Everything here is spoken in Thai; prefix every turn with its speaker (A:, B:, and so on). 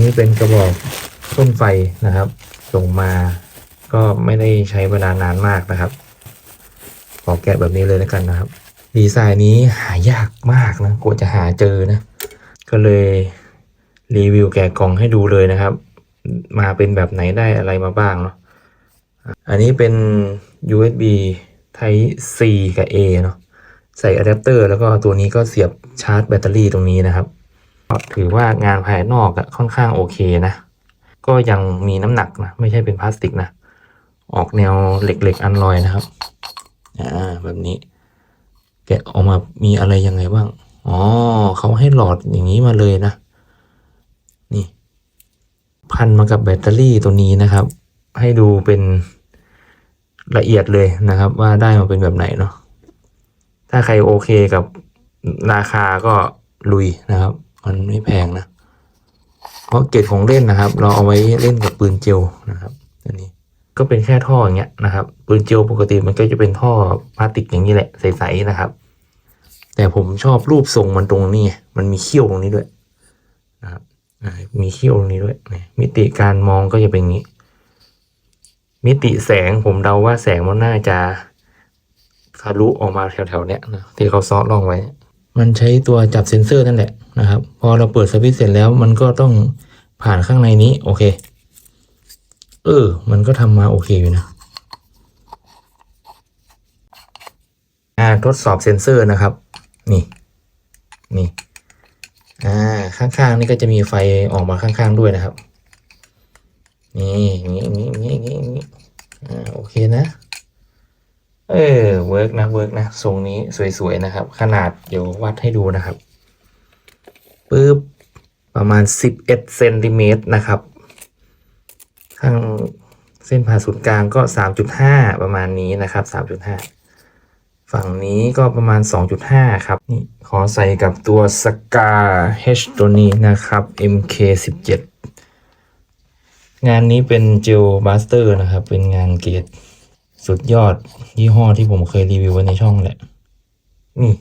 A: นี้เป็นกระบอกพ่นไฟนะครับ ส่งมาก็ไม่ได้ใช้เวลานานมากนะครับ ขอแกะแบบนี้เลยแล้วกันนะครับ ดีไซน์นี้หายากมากนะกว่าจะหาเจอนะ ก็เลยรีวิวแกะกล่องให้ดูเลยนะครับ มาเป็นแบบไหนได้อะไรมาบ้างเนาะ อันนี้เป็น USB Type C กับ A เนาะ ใส่อะแดปเตอร์แล้วก็ตัวนี้ก็เสียบชาร์จแบตเตอรี่ตรงนี้นะครับ ถือว่างานภายนอกอะค่อนข้างโอเคนะ ก็ยังมีน้ำหนักนะ ไม่ใช่เป็นพลาสติกนะ ออกแนวเหล็กๆอันลอยนะครับ อ่า แบบนี้ แกะออกมามีอะไรยังไงบ้าง อ๋อเขาให้หลอดอย่างนี้มาเลยนะ นี่ พันมากับแบตเตอรี่ตัวนี้นะครับ ให้ดูเป็นละเอียดเลยนะครับ ว่าได้มาเป็นแบบไหนเนาะถ้าใครโอเคกับราคาก็ลุยนะครับ มันไม่แพงนะ เพราะเกรดของเล่นนะครับ เราเอาไว้เล่นกับปืนเจลนะครับอันนี้ก็เป็นแค่ท่ออย่างเงี้ยนะครับ ปืนเจลปกติมันก็จะเป็นท่อพลาสติกอย่างนี้แหละใสๆนะครับ แต่ผมชอบรูปทรงมันตรงนี้มันมีเขี้ยวตรงนี้ด้วยนะครับมีเขี้ยวตรงนี้ด้วยมิติการมองก็จะเป็นงี้ มิติแสงผมเดาว่าแสงมันน่าจะทะลุออกมาแถวๆเนี้ยนะที่เขาซ้อล่องไว้ มันใช้ตัวจับเซ็นเซอร์นั่นแหละนะครับ พอเราเปิดสวิตช์เสร็จแล้วมันก็ต้องผ่านข้างในนี้ โอเค เออ มันก็ทำมาโอเคอยู่นะอ่าทดสอบเซ็นเซอร์นะครับ นี่ นี่ อ่า ข้างๆนี่ก็จะมีไฟออกมาข้างๆด้วยนะครับ นี่ นี่นีอย่างนี้อย่างนี้อย่างนี้อ่า โอเคนะ เออ เวิร์ กนะเวิร์กนะทรงนี้สวยๆนะครับ ขนาดเดี๋ยววัดให้ดูนะครับปึ๊บประมาณ 11เซนติเมตรนะครับ ข้างเส้นผ่าศูนย์กลางก็ 3.5 ประมาณนี้นะครับ 3.5 ฝั่งนี้ก็ประมาณ 2.5 ครับ นี่ขอใส่กับตัวสกา H ตัวนี้นะครับ MK17 งานนี้เป็นเจลบัสเตอร์นะครับ เป็นงานเกรด สุดยอดยี่ห้อที่ผมเคยรีวิวไว้ในช่องแหละ นี่